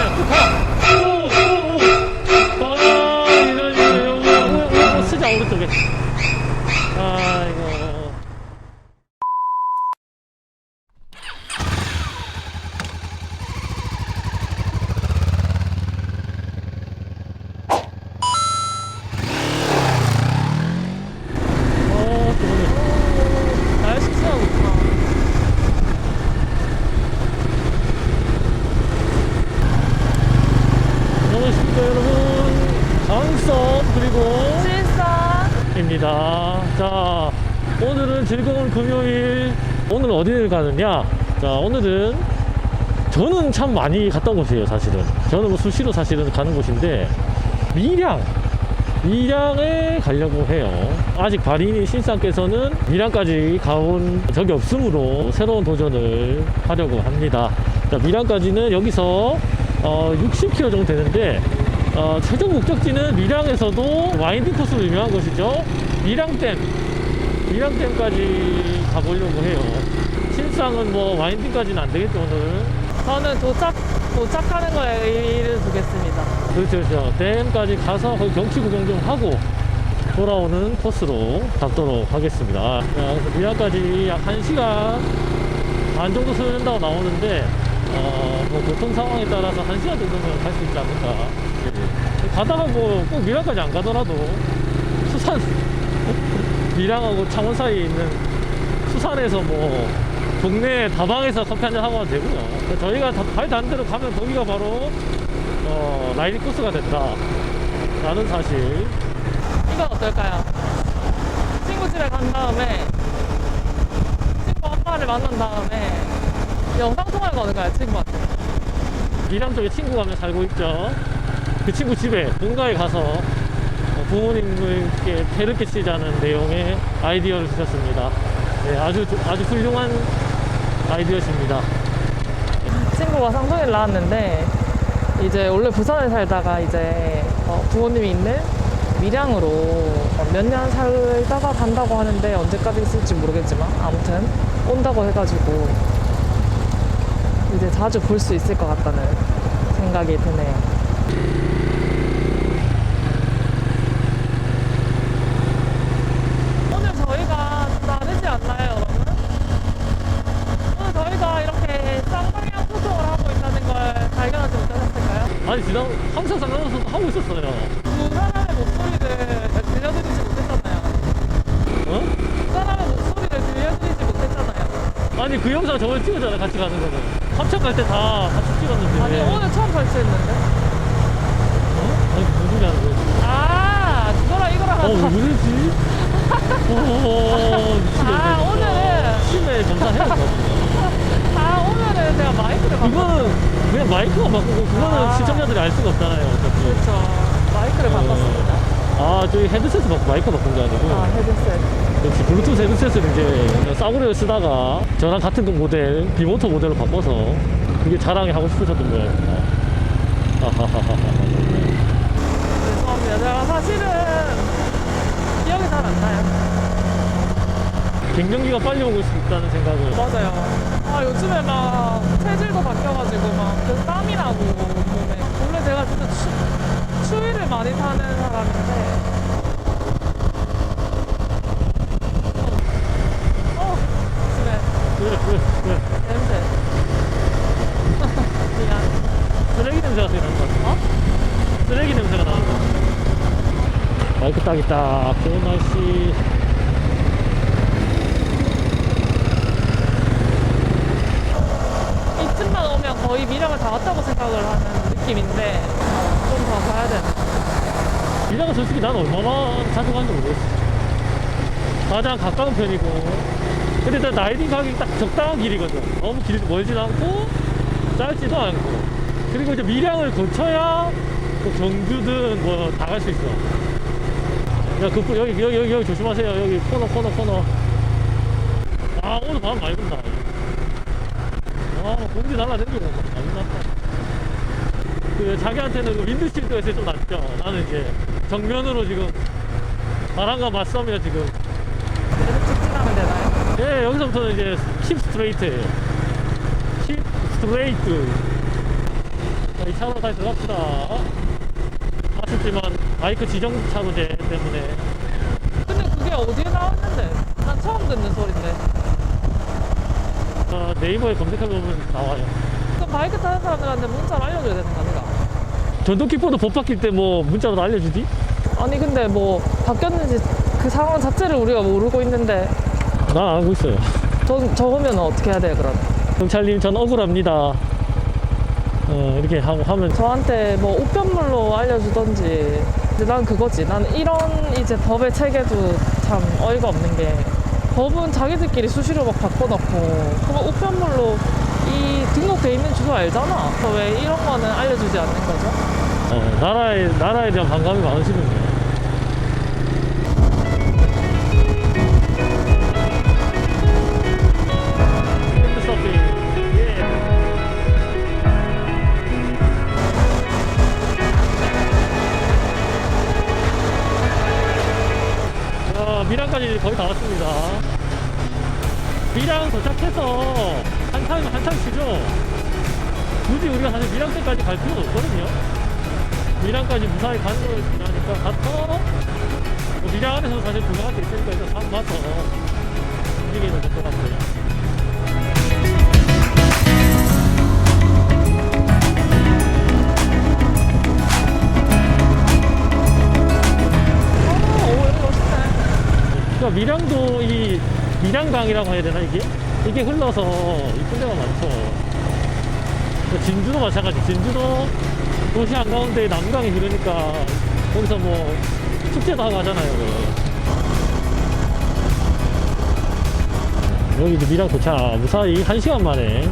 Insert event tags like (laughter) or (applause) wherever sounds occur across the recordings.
Ah! 오늘 어디를 가느냐? 자 오늘은 저는 참 많이 갔던 곳이에요 사실은. 저는 뭐 수시로 사실은 가는 곳인데 밀양 밀양에 가려고 해요. 아직 발인인 신상께서는 밀양까지 가온 적이 없으므로 새로운 도전을 하려고 합니다. 자 밀양까지는 여기서 어, 60km 정도 되는데 어, 최종 목적지는 밀양에서도 와인딩 코스로 유명한 곳이죠. 밀양댐 밀양댐까지 가보려고 해요 신상은 뭐 와인딩까지는 안 되겠죠 오늘 저는 도착 도착하는 거에 의의를 두겠습니다. 그렇죠, 그렇죠. 댐까지 가서 거기 경치 구경 좀 하고 돌아오는 코스로 잡도록 하겠습니다. 밀양까지 약 1시간 반 정도 소요된다고 나오는데, 어, 뭐 교통 상황에 따라서 1시간 정도면 갈 수 있지 않을까. 예. 가다가 뭐꼭 밀양까지 안 가더라도 수산, (laughs) 밀양하고 창원 사이에 있는 수산에서 뭐 동네 다방에서 커피 한잔 하고 가면 되고요. 저희가 다- 발 닿는 대로 가면 거기가 바로 어, 라이딩 코스가 된다. 라는 사실. 이건 어떨까요? 친구 집에 간 다음에 친구 엄마를 만난 다음에 영상 통화를 거는 거야 친구한테. 미랑 쪽에 친구가 한명 살고 있죠. 그 친구 집에 본가에 가서 어, 부모님께 패를 끼치자는 내용의 아이디어를 주셨습니다. 네, 아주, 조- 아주 훌륭한 아이디어십니다. 친구가 상동에 나왔는데 이제 원래 부산에 살다가 이제 어, 부모님이 있는 밀양으로 몇 년 살다가 간다고 하는데 언제까지 있을지 모르겠지만 아무튼 온다고 해가지고 이제 자주 볼 수 있을 것 같다는 생각이 드네요. 오늘 저희가 다르지 않나요, 여러분? 오늘 저희가 이렇게 쌍방향 소통을 하고 있다는 걸 발견하지 못하셨을까요? 아니, 지난, 항상 하고 있었어요. 두 사람의 목소리를 들려드리지 못했잖아요. 어? 두 사람의 목소리를 들려드리지 못했잖아요. 아니, 그 영상 저번에 찍었잖아, 같이 가는 거는. 합천 갈때 다 같이 찍었는데. 아니, 오늘 처음 설치했는데. 어? 아니, 무슨 소리 하는 거야? 아, 그거랑 이거랑 어, 왜 다- 그러지? 어, 미치겠네. 아, 오늘은. 심해 검사해야 돼. 아, 오늘은 제가 마이크를 바꿨 그거는 그냥 마이크만 바꾸고 그거는 아. 시청자들이 알 수가 없잖아요. 어차피. 그렇죠. 마이크를 바꿨습니다. 아, 저희 헤드셋을 바꾸 마이크 바꾼 게 아니고 아, 헤드셋. 역시 블루투스 헤드셋을 이제 싸구려를 쓰다가 저랑 같은 그 모델 비모터 모델로 바꿔서 그게 자랑이 하고 싶으셨던 모양입니다. 아하하하하. 죄송합니다. 제가 사실은 기억이 잘 안 나요. 갱년기가 빨리 오고 있다는 생각을 맞아요. 아, 요즘에 막 체질도 바뀌어가지고 막 계속 땀이 나고 몸에. 원래 제가 진짜 추, 추위를 많이 타는 사람인데. 어, 어, 심해. 그래. 냄새. 미안. 쓰레기 냄새가 나는 것 같아. 어? 쓰레기 냄새가 나는 것 같아. 마이크 딱 있다. 좋은 날씨. 이쯤만 오면 거의 미량을 다 왔다고 생각을 하는 느낌인데, 좀더 가야 되나? 미라가 솔직히 난 얼마나 자주 간지 모르겠어. 가장 가까운 편이고. 근데 일단 라이딩 가기 딱 적당한 길이거든. 너무 길 멀진 않고, 짧지도 않고. 그리고 이제 밀양을 거쳐야 또 경주든 뭐 다 갈 수 있어. 야, 그, 여기, 여기, 여기, 여기 조심하세요. 여기 코너, 코너, 코너. 아, 오늘 바람 많이 분다. 아, 공기 날라다니고 많이 났다. 그 자기한테는 그 윈드실드가 있어야 좀 낫죠. 나는 이제 정면으로 지금 바람과 맞서며 지금 계속 직진하면 되나요? 예 여기서부터는 이제 킵 스트레이트예요. 킵 스트레이트. 이 차로 다시 들어갑시다. 아쉽지만 바이크 지정 차로제 때문에 근데 그게 어디에 나왔는데? 난 처음 듣는 소린데. 어, 네이버에 검색해보면 나와요. 그럼 바이크 타는 사람들한테 문자로 알려줘야 되는 거 아닌가? 전동 킥보드 법 바뀔 때 뭐 문자로 알려주지? 아니 근데 뭐 바뀌었는지 그 상황 자체를 우리가 모르고 있는데 난 알고 있어요. 저, 적으면 어떻게 해야 돼요 그럼? 경찰님 전 억울합니다. 어, 이렇게 하고 하면 저한테 뭐 우편물로 알려주던지 근데 난 그거지 난 이런 이제 법의 체계도 참 어이가 없는 게 법은 자기들끼리 수시로 막 바꿔놓고 그거 우편물로 이 등록돼 있는 주소 알잖아 그래서 왜 이런 거는 알려주지 않는 거죠? 어, 나라에 나라에 대한 반감이 많으시군요. 거의 다 왔습니다. 미랑 도착해서 한참 한참 쉬죠. 굳이 우리가 사실 미랑까지 갈 필요는 없거든요. 미랑까지 무사히 가는 걸 중요하니까 가서 뭐 미랑 안에서 사실 구경할 게 있으니까 일단 산 봐서 움직이면 될 것 같고요. 그러니까 미량도 이 미량강이라고 해야 되나 이게? 이게 흘러서 이쁜 데가 많죠. 그 진주도 마찬가지. 진주도 도시 한가운데 남강이 흐르니까 거기서 뭐 축제도 하고 하잖아요. 그. 여기 이제 미량 도착. 무사히 한시간 만에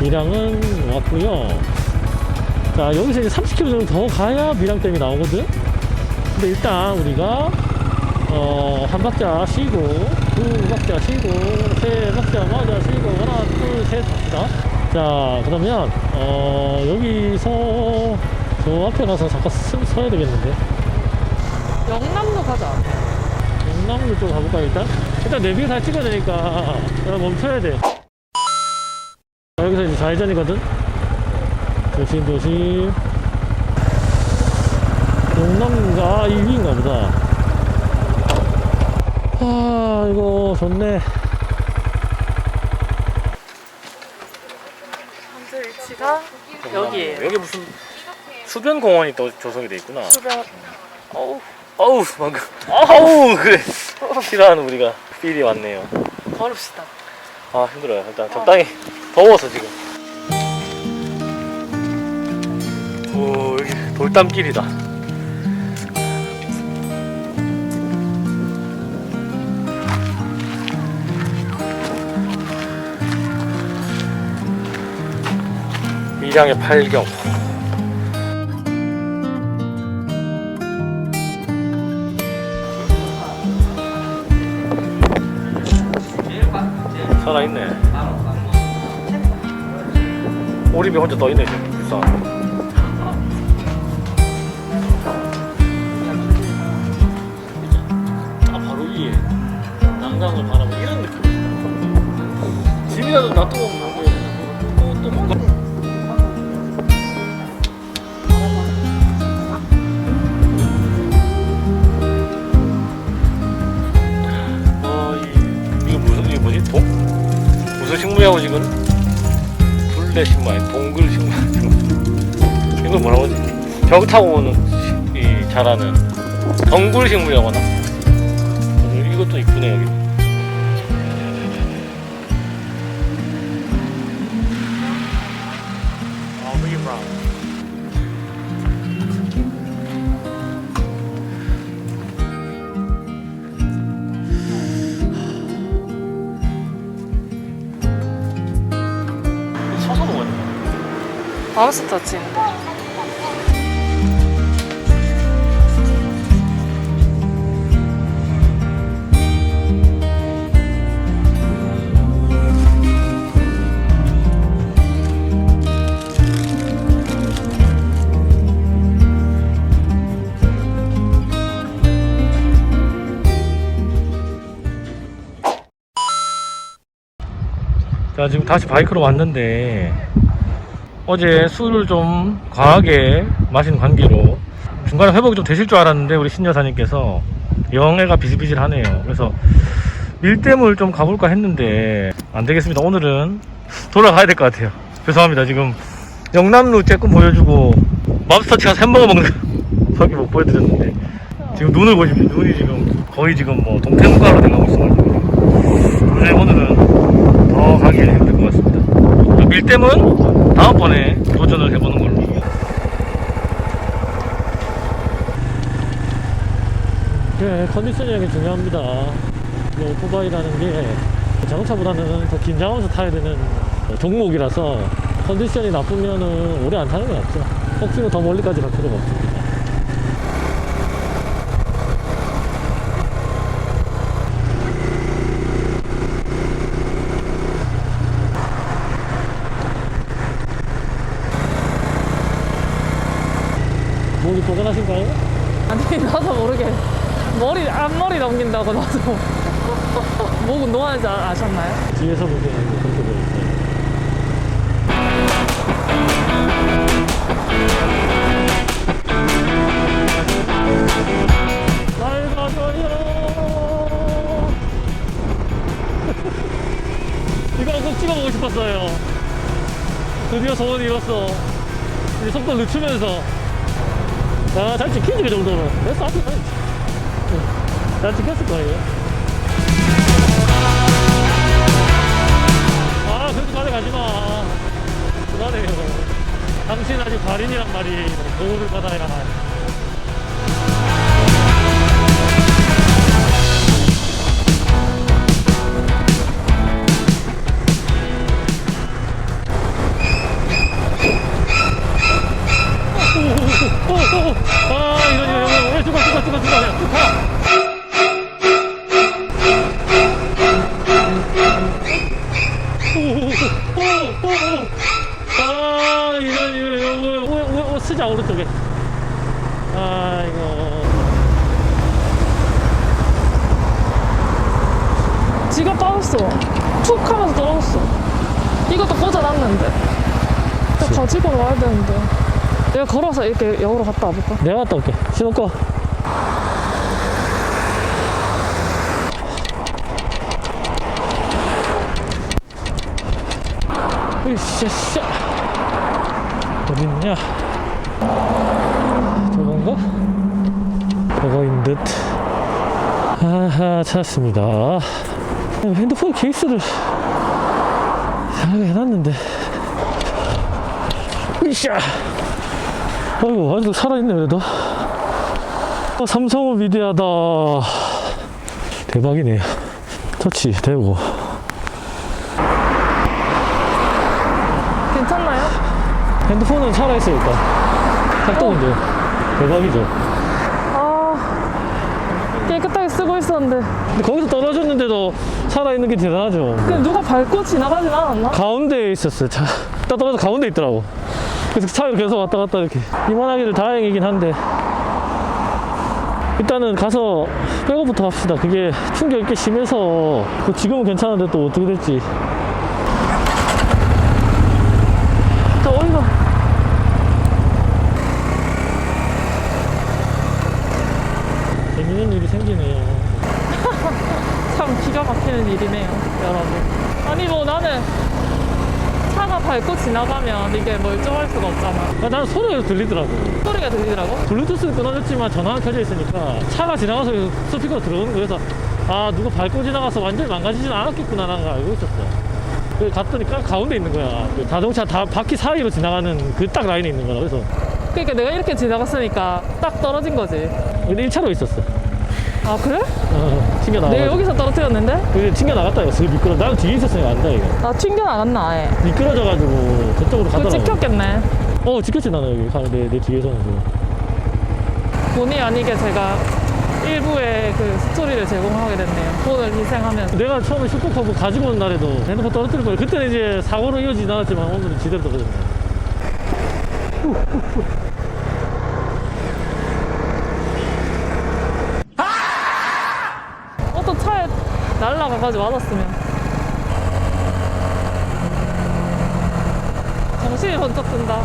미량은 왔고요. 자, 여기서 이제 30km 정도 더 가야 미량댐이 나오거든? 근데 일단 우리가 어, 한 박자 쉬고, 두 박자 쉬고, 세 박자 맞아 쉬고, 하나, 둘, 셋 합시다. 자, 그러면, 어, 여기서 저 앞에 가서 잠깐 서, 서야 되겠는데. 영남로 가자 영남로 쪽 가볼까요, 일단? 일단 내비를 다 찍어야 되니까, 내가 멈춰야 돼. 자, 여기서 이제 좌회전이거든? 조심, 조심. 영남로가 이 위인가 보다. 아, 이거 좋네. 현재 위치가 여기에요 여기 무슨 수변 공원이 또 조성이 돼 있구나. 수변 어우 어우 방금 아우 그래 싫어하는 우리가 필이 왔네요. 걸읍시다 아 힘들어요. 일단 적당히 더워서 지금. 오 여기 돌담길이다. 밀양의 팔경. 살아있네. 오리비 혼자 떠있네 지금 불쌍. 아 바로 위에 난강을 바라보는 이런 느낌. 집이라도 놔두고 불대 식물, 아니, 동글 식물. 이걸 뭐라고 하지? 벽 타고 오는, 시- 이, 자라는, 덩굴 식물이라고 하나? 어, 이것도 이쁘네, 여기. 터치인데 자 지금 다시 바이크로 왔는데 어제 술을 좀 과하게 마신 관계로 중간에 회복이 좀 되실 줄 알았는데 우리 신 여사님께서 영해가 비실비실하네요. 그래서 밀댐을 좀 가볼까 했는데 안 되겠습니다. 오늘은 돌아가야 될 것 같아요. 죄송합니다. 지금 영남루 쬐끔 보여주고 맘스터치가 햄버거 먹는 (laughs) 저기 못 보여드렸는데 지금 눈을 보십시오. 눈이 지금 거의 지금 뭐 동태문가로 돼가고 있어가지고 오늘은 더 가기 힘들 것 같습니다. 밀댐은 번에 도전을 해보는 걸로. 네, 컨디션이 중요합니다. 이 오토바이라는 게 자동차보다는 더 긴장하면서 타야 되는 종목이라서 컨디션이 나쁘면은 오래 안 타는 게 낫죠. 혹시나 더 멀리까지 갈 필요가 없습 뻐근하신가요? 아니 나도 모르게 머리 앞머리 넘긴다고 나도 목 운동하는지 아- 아셨나요? 뒤에서 보기에는 그렇게 보였어요. 맑아져요. 이거 꼭 찍어보고 싶었어요. 드디어 소원이 이뤘어. 이제 속도 늦추면서. 아, 잘 찍히지, 그 정도는. 됐어, 앞에 가야지. 응. 잘 찍혔을 거예요. 아, 그렇게 말에 가지 마. 그만해요. 당신 아직 발인이란 말이 보호를 받아야. 가지고 와야 되는데. 내가 걸어서 이렇게 역으로 갔다 와볼까? 내가 갔다 올게. 신호 꺼. 으쌰쌰 어딨냐? 저건가? 저거인 듯. 아하 찾았습니다. 핸드폰 케이스를 잘 해놨는데 으쌰 아이고 아직도 살아있네 그래도. 어, 삼성은 위대하다. 대박이네요 터치 되고. 괜찮나요? 핸드폰은 살아있어요 일단 돼요 대박이죠. 아 깨끗하게 쓰고 있었는데. 근데 거기서 떨어졌는데도 살아있는 게 대단하죠. 그냥 누가 밟고 지나가진 않았나? 가운데에 있었어요. 차. 딱 떨어져 가운데 있더라고 그래서 차가 계속 왔다 갔다 이렇게. 이만하기를 다행이긴 한데. 일단은 가서 백업부터 합시다. 그게 충격이 꽤 심해서. 그 지금은 괜찮은데 또 어떻게 될지 저 어디가 재밌는 일이 생기네요 참 기가 막히는 일이네요, 여러분. 아니 뭐 나는 차가 밟고 지나가면 이게 멀쩡할 수가 없잖아. 아, 나는 소리가 들리더라고 소리가 들리더라고. 블루투스는 끊어졌지만 전화는 켜져 있으니까 차가 지나가서 스피커가 들어오는 거예요. 그래서 아 누구 밟고 지나가서 완전히 망가지진 않았겠구나 라는 걸 알고 있었어 그 갔더니 딱 가운데 있는 거야 그 자동차 다 바퀴 사이로 지나가는 그 딱 라인에 있는 거야 그래서 그러니까 내가 이렇게 지나갔으니까 딱 떨어진 거지. 근데 1차로 있었어 아 그래? 어, 튕겨 나가 내가 여기서 떨어뜨렸는데? 근데 튕겨 나갔다 이거 그 미끄러 나는 뒤에 있었으니까 안다 이거 나 튕겨 나갔나 아예. 미끄러져가지고 저쪽으로 그거 가더라고 찍혔겠네. 어 찍혔지 나는 여기 가는 내, 내 뒤에서는 지금. 본의 아니게 제가 일부의 그 스토리를 제공하게 됐네요. 돈을 희생하면서. 내가 처음에 슈퍼커브 가지고 온 날에도 핸드폰 떨어뜨릴 거예요. 그때는 이제 사고로 이어지진 않았지만 오늘은 제대로 떨어졌네 차에 날라가가지고 맞았으면. 정신이 번쩍 든다.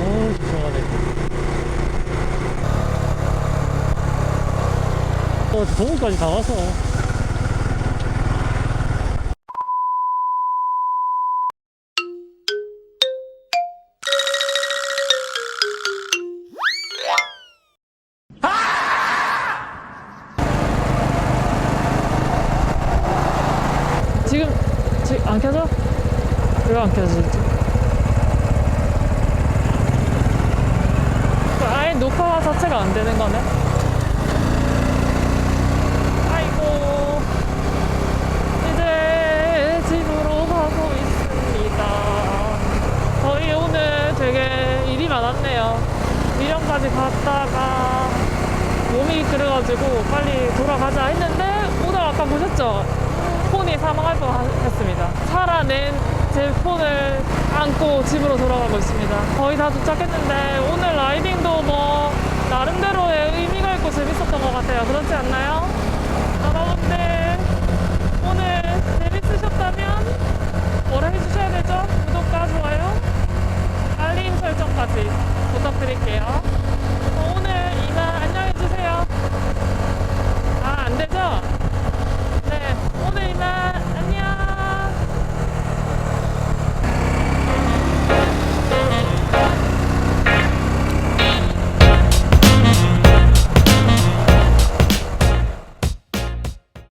어우, (laughs) 시원하네. 어, 동호까지 다 와서. 갔다가 몸이 그래가지고 빨리 돌아가자 했는데 오늘 아까 보셨죠? 폰이 사망할 뻔했습니다. 살아낸 제 폰을 안고 집으로 돌아가고 있습니다. 거의 다 도착했는데 오늘 라이딩도 뭐 나름대로의 의미가 있고 재밌었던 것 같아요. 그렇지 않나요?